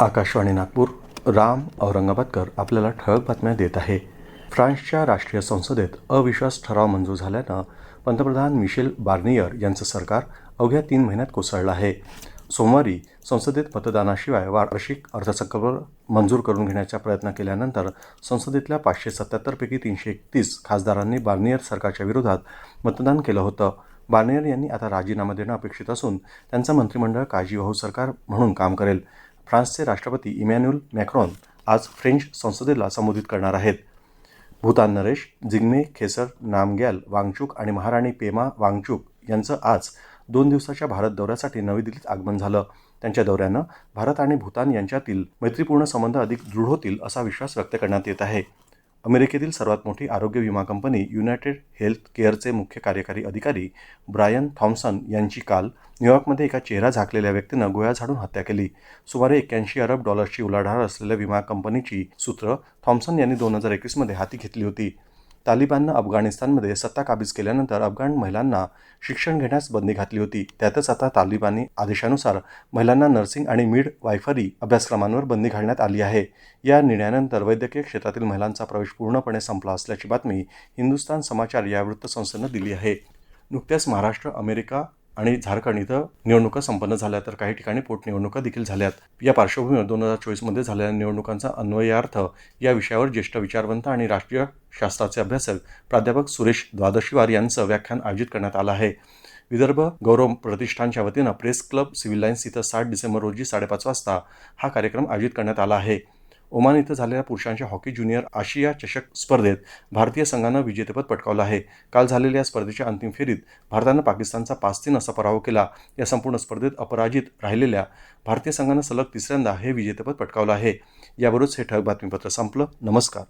आकाशवाणी नागपूर राम औरंगाबादकर आपल्याला ठळक बातम्या देत आहे. फ्रान्सच्या राष्ट्रीय संसदेत अविश्वास ठराव मंजूर झाल्यानं पंतप्रधान मिशेल बार्नियर यांचं सरकार अवघ्या तीन महिन्यात कोसळलं आहे. सोमवारी संसदेत मतदानाशिवाय वार्षिक अर्थसंकल्प मंजूर करून घेण्याचा प्रयत्न केल्यानंतर संसदेतल्या पाचशे सत्याहत्तरपैकी तीनशे एकतीस खासदारांनी बार्नियर सरकारच्या विरोधात मतदान केलं होतं. बार्नियर यांनी आता राजीनामा देणं अपेक्षित असून त्यांचं मंत्रिमंडळ काळजीवाहू सरकार म्हणून काम करेल. फ्रान्सचे राष्ट्रपती इमॅन्युअल मॅक्रॉन आज फ्रेंच संसदेला संबोधित करणार आहेत. भूतान नरेश जिग्मे खेसर नामग्याल वांगचूक आणि महाराणी पेमा वांगचूक यांचं आज दोन दिवसाच्या भारत दौऱ्यासाठी नवी दिल्लीत आगमन झालं. त्यांच्या दौऱ्यानं भारत आणि भूतान यांच्यातील मैत्रीपूर्ण संबंध अधिक दृढ होतील असा विश्वास व्यक्त करण्यात येत आहे. अमेरिकेतील सर्वात मोठी आरोग्य विमा कंपनी युनायटेड हेल्थ केअरचे मुख्य कार्यकारी अधिकारी ब्रायन थॉम्सन यांची काल न्यूयॉर्कमध्ये एका चेहरा झाकलेल्या व्यक्तीनं गोळ्या झाडून हत्या केली. सुमारे एक्क्याऐंशी अरब डॉलर्सची उलाढाल असलेल्या विमा कंपनीची सूत्र थॉम्सन यांनी दोन हजार एकवीसमध्ये हाती घेतली होती. तालिबाननं अफगाणिस्तानमध्ये सत्ता काबीज केल्यानंतर अफगाण महिलांना शिक्षण घेण्यास बंदी घातली होती. त्यातच आता तालिबानी आदेशानुसार महिलांना नर्सिंग आणि मिड वायफरी अभ्यासक्रमांवर बंदी घालण्यात आली आहे. या निर्णयानंतर वैद्यकीय क्षेत्रातील महिलांचा प्रवेश पूर्णपणे संपला असल्याची बातमी हिंदुस्तान समाचार या वृत्तसंस्थेनं दिली आहे. नुकत्याच महाराष्ट्र अमेरिका आणि झारखंड इथं निवडणुका संपन्न झाल्या तर काही ठिकाणी पोटनिवडणुका देखील झाल्यात. या पार्श्वभूमीवर दोन हजार चोवीसमध्ये झालेल्या निवडणुकांचा अन्वयार्थ या विषयावर ज्येष्ठ विचारवंत आणि राष्ट्रीय शास्त्राचे अभ्यासक प्राध्यापक सुरेश द्वादशीवार यांचं व्याख्यान आयोजित करण्यात आलं आहे. विदर्भ गौरव प्रतिष्ठानच्या वतीनं प्रेस क्लब सिव्हिल लाईन्स इथं सात डिसेंबर रोजी साडेपाच वाजता हा कार्यक्रम आयोजित करण्यात आला आहे. ओमान इथं झालेल्या पुरुषांच्या हॉकी ज्युनियर आशिया चषक स्पर्धेत भारतीय संघानं विजेतेपद पटकावलं आहे. काल झालेल्या या स्पर्धेच्या अंतिम फेरीत भारतानं पाकिस्तानचा पाच तीन असा पराभव केला. या संपूर्ण स्पर्धेत अपराजित राहिलेल्या भारतीय संघानं सलग तिसऱ्यांदा हे विजेतेपद पटकावलं आहे. याबरोबरच हे ठळक बातमीपत्र संपलं. नमस्कार.